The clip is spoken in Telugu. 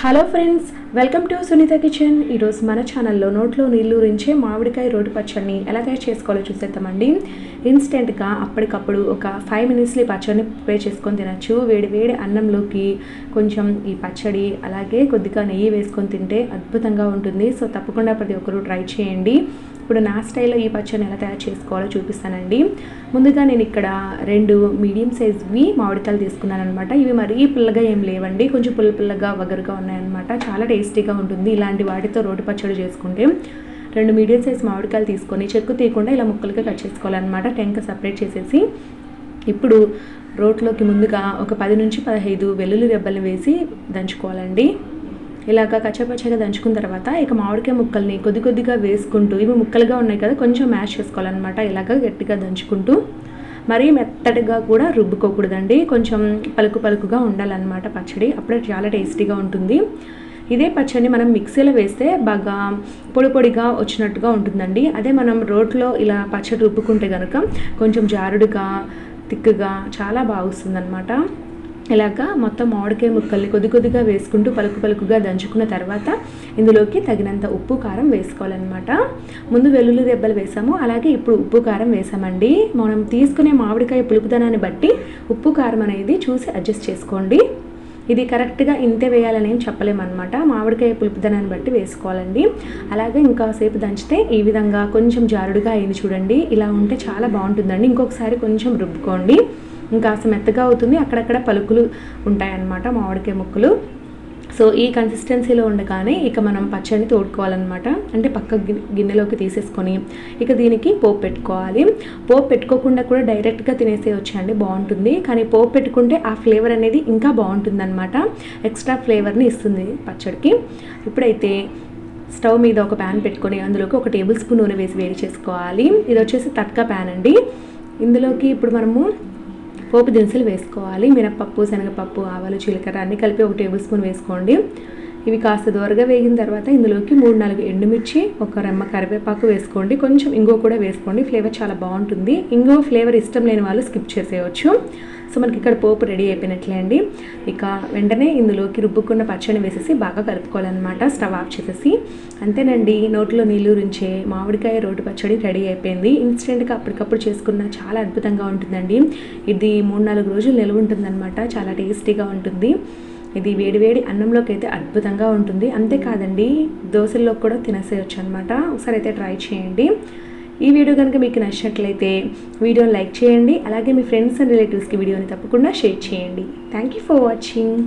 Hello friends welcome to Sunitha kitchen. ఈరోజు మన ఛానల్లో నోట్లో నీళ్ళు రించే మామిడికాయ రోటి పచ్చడిని ఎలా తయారు చేసుకోవాలో చూసేద్దామండి. ఇన్స్టెంట్గా అప్పటికప్పుడు ఒక ఫైవ్ మినిట్స్లో ఈ పచ్చడిని ప్రిపేర్ చేసుకొని తినచ్చు. వేడి వేడి అన్నంలోకి కొంచెం ఈ పచ్చడి అలాగే కొద్దిగా నెయ్యి వేసుకొని తింటే అద్భుతంగా ఉంటుంది. సో తప్పకుండా ప్రతి ఒక్కరూ ట్రై చేయండి. ఇప్పుడు నా స్టైల్లో ఈ పచ్చడిని ఎలా తయారు చేసుకోవాలో చూపిస్తానండి. ముందుగా నేను ఇక్కడ రెండు మీడియం సైజ్వి మామిడికాయలు తీసుకున్నాను అనమాట ఇవి మరీ పుల్లగా ఏం లేవండి. కొంచెం పుల్ల పుల్లగా వగరుగా ఉన్నాయన్నమాట. చాలా టేస్టీగా ఉంటుంది ఇలాంటి వాటితో రోటి పచ్చడి చేసుకుంటే. రెండు మీడియం సైజ్ మామిడికాయలు తీసుకొని చెక్కు తీయకుండా ఇలా ముక్కలుగా కట్ చేసుకోవాలన్నమాట. టెంక సపరేట్ చేసేసి ఇప్పుడు రోట్లోకి ముందుగా ఒక పది నుంచి పదహైదు వెల్లుల్లి రెబ్బలు వేసి దంచుకోవాలండి. ఇలాగ కచ్చపచ్చగా దంచుకున్న తర్వాత ఇక మామిడికాయ ముక్కల్ని కొద్ది కొద్దిగా వేసుకుంటూ ఇవి ముక్కలుగా ఉన్నాయి కదా కొంచెం మ్యాష్ చేసుకోవాలన్నమాట. ఇలాగ గట్టిగా దంచుకుంటూ మరీ మెత్తటిగా కూడా రుబ్బుకోకూడదండి. కొంచెం పలుకు పలుకుగా ఉండాలన్నమాట పచ్చడి. అప్పుడే చాలా టేస్టీగా ఉంటుంది. ఇదే పచ్చడిని మనం మిక్సీలో వేస్తే బాగా పొడి పొడిగా వచ్చినట్టుగా ఉంటుందండి. అదే మనం రోట్లో ఇలా పచ్చడి రుబ్బుకుంటే కనుక కొంచెం జారుడుగా తిక్కుగా చాలా బాగుస్తుందన్నమాట ఇలాగా మొత్తం మామిడికాయ ముక్కల్ని కొద్ది కొద్దిగా వేసుకుంటూ పలుకు పలుకుగా దంచుకున్న తర్వాత ఇందులోకి తగినంత ఉప్పు కారం వేసుకోవాలన్నమాట. ముందు వెల్లుల్లి దెబ్బలు వేసాము. అలాగే ఇప్పుడు ఉప్పు కారం వేసామండి. మనం తీసుకునే మామిడికాయ పులుపుదనాన్ని బట్టి ఉప్పు కారం అనేది చూసి అడ్జస్ట్ చేసుకోండి. ఇది కరెక్ట్గా ఇంతే వేయాలని ఏం చెప్పలేమన్నమాట. మామిడికాయ పులుపుదనాన్ని బట్టి వేసుకోవాలండి. అలాగే ఇంకాసేపు దంచితే ఈ విధంగా కొంచెం జారుడుగా అయింది చూడండి. ఇలా ఉంటే చాలా బాగుంటుందండి. ఇంకొకసారి కొంచెం రుబ్బుకోండి. ఇంకాస్త మెత్తగా అవుతుంది. అక్కడక్కడ పలుకులు ఉంటాయన్నమాట మామిడికాయ ముక్కలు. సో ఈ కన్సిస్టెన్సీలో ఉండగానే ఇక మనం పచ్చడిని తోడుకోవాలన్నమాట. అంటే పక్క గిన్నెలోకి తీసేసుకొని ఇక దీనికి పోపు పెట్టుకోవాలి. పోపు పెట్టుకోకుండా కూడా డైరెక్ట్గా తినేసేయొచ్చండి బాగుంటుంది. కానీ పోపు పెట్టుకుంటే ఆ ఫ్లేవర్ అనేది ఇంకా బాగుంటుందన్నమాట. ఎక్స్ట్రా ఫ్లేవర్ని ఇస్తుంది పచ్చడికి. ఇప్పుడైతే స్టవ్ మీద ఒక ప్యాన్ పెట్టుకొని అందులోకి ఒక టేబుల్ స్పూన్ నూనె వేసి వేడి చేసుకోవాలి. ఇది వచ్చేసి తట్కా ప్యాన్ అండి. ఇందులోకి ఇప్పుడు మనము పోపు దినుసులు వేసుకోవాలి మినపప్పు శనగపప్పు ఆవాలు జీలకర్ర అన్నీ కలిపి ఒక టేబుల్ స్పూన్ వేసుకోండి. ఇవి కాస్త దూరగా వేగిన తర్వాత ఇందులోకి మూడు నాలుగు ఎండుమిర్చి ఒక రెమ్మ కరివేపాకు వేసుకోండి. కొంచెం ఇంగో కూడా వేసుకోండి ఫ్లేవర్ చాలా బాగుంటుంది. ఇంగో ఫ్లేవర్ ఇష్టం లేని వాళ్ళు స్కిప్ చేసేయచ్చు. సో మనకి ఇక్కడ పోపు రెడీ అయిపోయినట్లే అండి. ఇక వెంటనే ఇందులోకి రుబ్బుకున్న పచ్చడిని వేసేసి బాగా కలుపుకోవాలన్నమాట స్టవ్ ఆఫ్ చేసేసి. అంతేనండి నోట్లో నీళ్ళు రుంచే మామిడికాయ రోడ్డు పచ్చడి రెడీ అయిపోయింది. ఇన్స్టెంట్గా అప్పటికప్పుడు చేసుకున్న చాలా అద్భుతంగా ఉంటుందండి. ఇది మూడు నాలుగు రోజులు నిల్వ ఉంటుందన్నమాట చాలా టేస్టీగా ఉంటుంది. ఇది వేడివేడి అన్నంలోకి అయితే అద్భుతంగా ఉంటుంది. అంతేకాదండి దోశల్లో కూడా తినేసేయచ్చు అనమాట ఒకసారి అయితే ట్రై చేయండి. ఈ వీడియో కనుక మీకు నచ్చినట్లయితే వీడియోని లైక్ చేయండి అలాగే మీ ఫ్రెండ్స్ అండ్ రిలేటివ్స్కి వీడియోని తప్పకుండా షేర్ చేయండి. Thank you for watching